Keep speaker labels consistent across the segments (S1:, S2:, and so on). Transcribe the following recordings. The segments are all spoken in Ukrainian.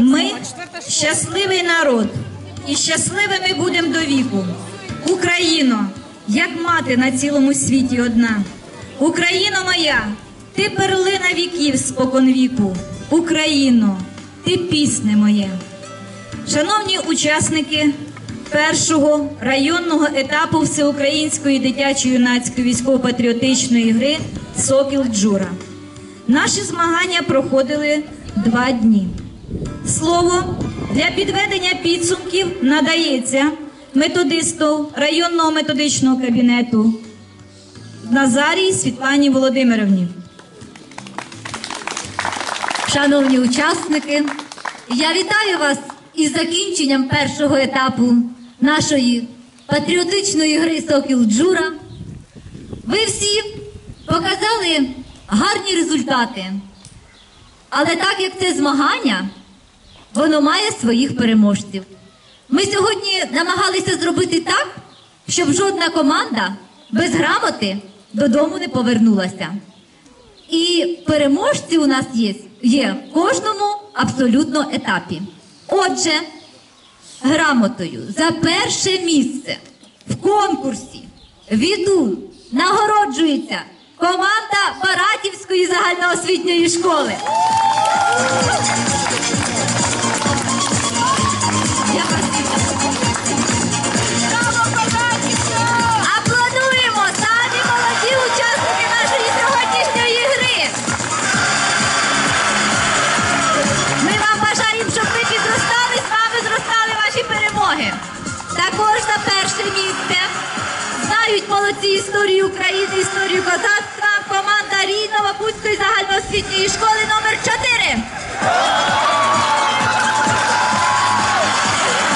S1: Ми щасливий народ, і щасливими будемо до віку. Україно, як мати на цілому світі одна. Україно моя, ти перлина віків спокон віку. Україно, ти пісне моє. Шановні учасники першого районного етапу всеукраїнської дитячо-юнацької військово-патріотичної гри Сокіл Джура. Наші змагання проходили два дні. Слово для підведення підсумків надається методисту районного методичного кабінету Назарій Світлані Володимирівні.
S2: Шановні учасники, я вітаю вас із закінченням першого етапу нашої патріотичної гри Сокіл Джура. Ви всі показали гарні результати. Але так як це змагання, воно має своїх переможців. Ми сьогодні намагалися зробити так, щоб жодна команда без грамоти додому не повернулася. І переможці у нас є, є в кожному абсолютно етапі. Отже, грамотою за перше місце в конкурсі віду нагороджується команда Баратівської загальноосвітньої школи. Загальноосвітньої школи номер 4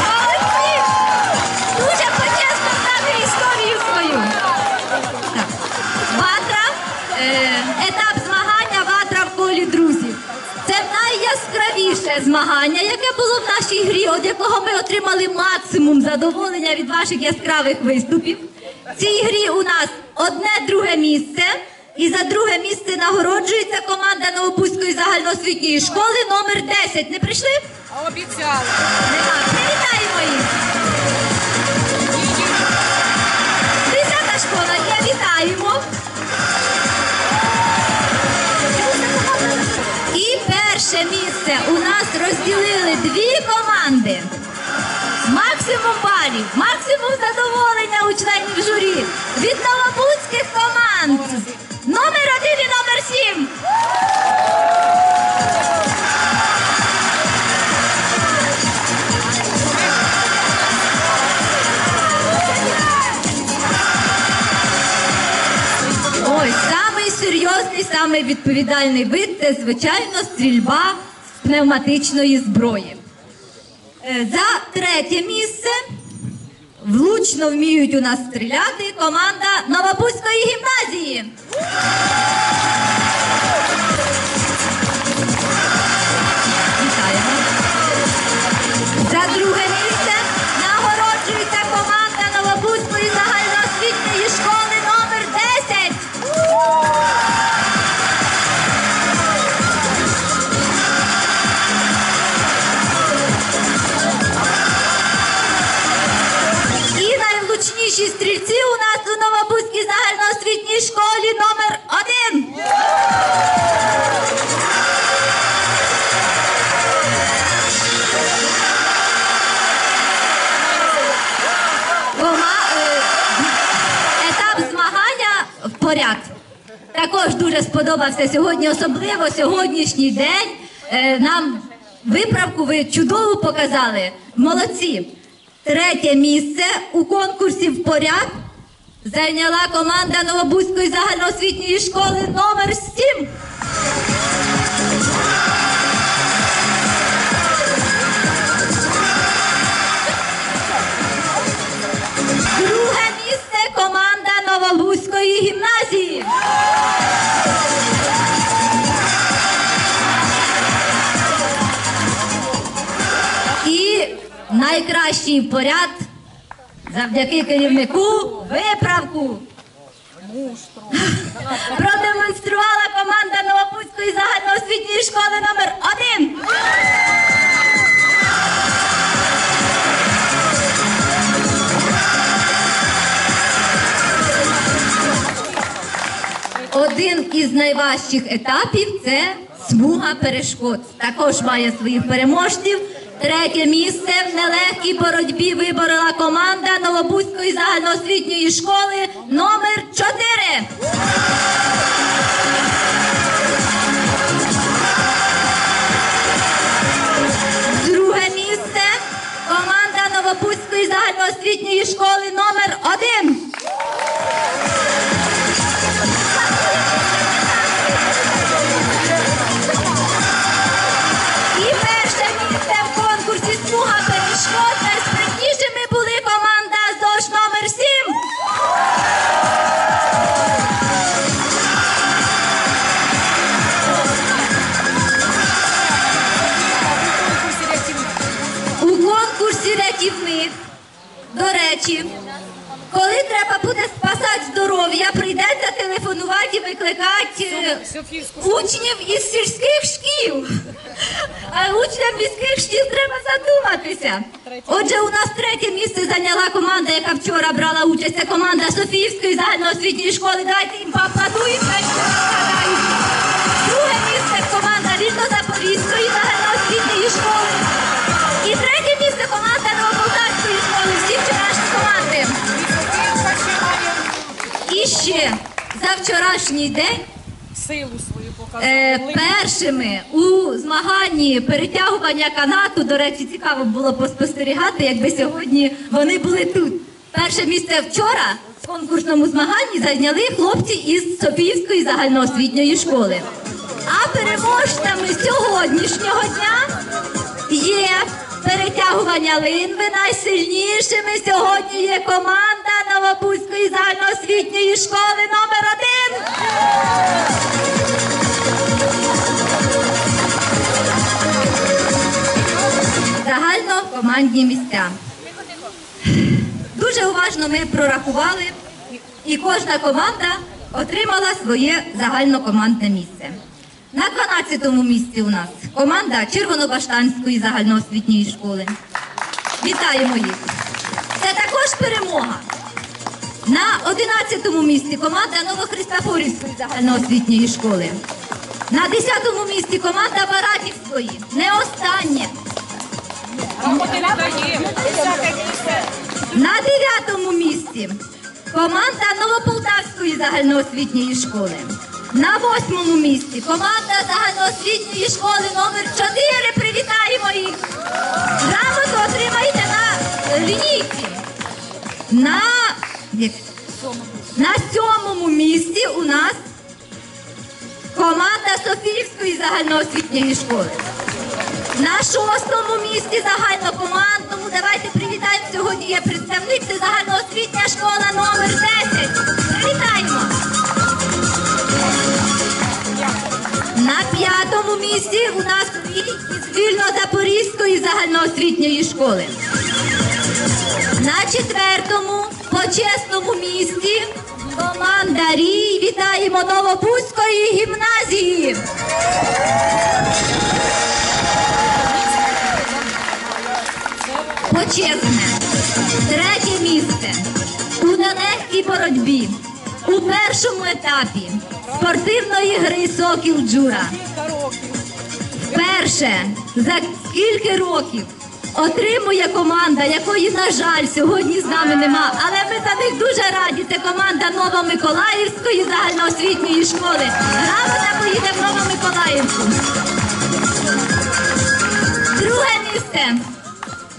S2: Молодці! Дуже почесно знати історію свою. Е, етап змагання Ватра в колі друзів. Це найяскравіше змагання, яке було в нашій грі, від якого ми отримали максимум задоволення від ваших яскравих виступів. В цій грі у нас одне друге місце. І за друге місце нагороджується команда Новопузької загальноосвітньої школи номер 10. Не прийшли?
S3: Обіцяли.
S2: Нема. Привітаємо їх. Десята школа, є, вітаємо. І перше місце у нас розділили дві команди. Максимум балів, максимум задоволення у членів журі від новобудських команд. Номер один і номер сім. Ой, самий серйозний, самий відповідальний вид це, звичайно, стрільба з пневматичної зброї. Е, За третє місце влучно вміють у нас стріляти команда Новопузької гімназії. В. Також дуже сподобався сьогодні, особливо сьогоднішній день. Е, Нам виправку ви чудово показали. Молодці. Третє місце у конкурсі в поряд зайняла команда Новобузької загальноосвітньої школи номер 7. найкращий поряд завдяки керівнику виправку. Продемонструвала команда Новопутської загальноосвітньої школи номер один. Один із найважчих етапів це смуга перешкод. Також має своїх переможців. Третє місце в нелегкій боротьбі виборола команда Новобузької загальноосвітньої школи номер 4. Учням міських треба задуматися. Отже, у нас третє місце зайняла команда, яка вчора брала участь. Це команда Софіївської загальноосвітньої школи. Давайте їм поаплодуємо. хай вони розгадають. Друге місце команда Рівно-Запорізької загальноосвітньої школи. І третє місце команда Новополтавської школи. Всі вчорашні команди. І ще за вчорашній день
S3: Силу свою
S2: е, першими у змаганні перетягування канату. До речі, цікаво було поспостерігати, якби сьогодні вони були тут. Перше місце вчора в конкурсному змаганні зайняли хлопці із Софіївської загальноосвітньої школи. А переможцями сьогоднішнього дня є перетягування линви. Найсильнішими сьогодні є команда Новопузької загальноосвітньої школи номер 1 командні місця. Дуже уважно ми прорахували, і кожна команда отримала своє загальнокомандне місце. На 12-му місці у нас команда Червонобаштанської загальноосвітньої школи. Вітаємо їх! Це також перемога. На 11-му місці команда Новохристофорівської загальноосвітньої школи. На 10-му місці команда Баратівської. Не останнє. На дев'ятому місці команда Новополтавської загальноосвітньої школи. На восьмому місці команда загальноосвітньої школи номер 4 Привітаємо їх! Грамоту отримаєте на лінійці. На, на сьомому місці у нас команда Софіївської загальноосвітньої школи. На шостому місці загальнокомандному давайте привітаємо. Сьогодні є представник, це загальноосвітня школа номер 10. Привітаємо! На п'ятому місці у нас із вільно-запорізької загальноосвітньої школи. На четвертому почесному місці команда Рій. Вітаємо Новобузької гімназії. Почесне. Третє місце. У нелегкій боротьбі. У першому етапі спортивної гри Сокіл Джура. Вперше за скільки років отримує команда, якої, на жаль, сьогодні з нами нема. Але ми за них дуже раді. Це команда Новомиколаївської загальноосвітньої школи. Грамота поїде в Новомиколаївку. Друге місце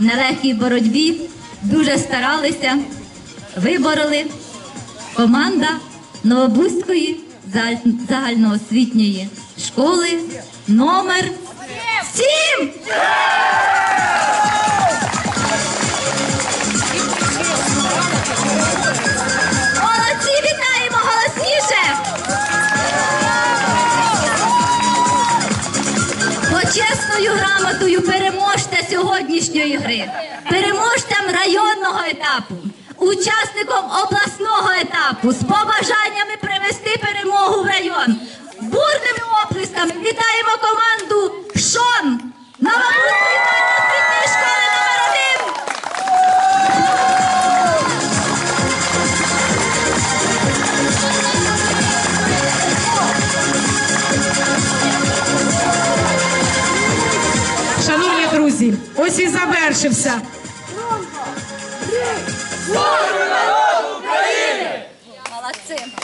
S2: нелегкій боротьбі дуже старалися, вибороли команда Новобузької загальноосвітньої школи номер 7. Сьогоднішньої гри, переможцям районного етапу, учасником обласного етапу з побажаннями привести перемогу в район. Бурними оплесками вітаємо команду Шон
S4: завершився.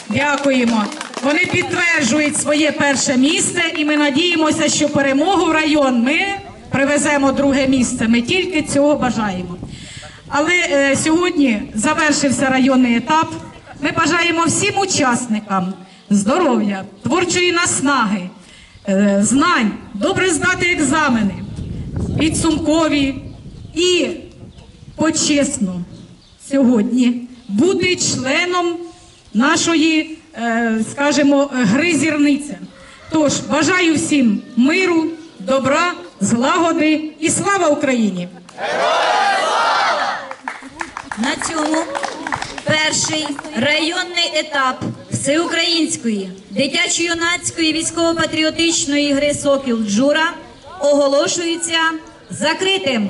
S4: Дякуємо. Вони підтверджують своє перше місце, і ми надіємося, що перемогу в район ми привеземо друге місце. Ми тільки цього бажаємо. Але е, сьогодні завершився районний етап. Ми бажаємо всім учасникам здоров'я, творчої наснаги, е, знань, добре здати екзамени, підсумкові і почесно сьогодні бути членом нашої, е, скажімо, гри зірниця. Тож бажаю всім миру, добра, злагоди і слава Україні!
S2: На цьому перший районний етап всеукраїнської дитячо-юнацької військово-патріотичної гри Сокіл Джура оголошується закритим.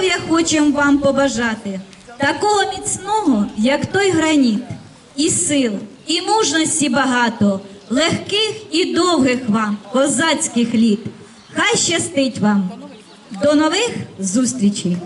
S2: Здоров'я хочемо вам побажати, такого міцного, як той граніт, і сил, і мужності багато, легких і довгих вам, козацьких літ. Хай щастить вам. До нових зустрічей!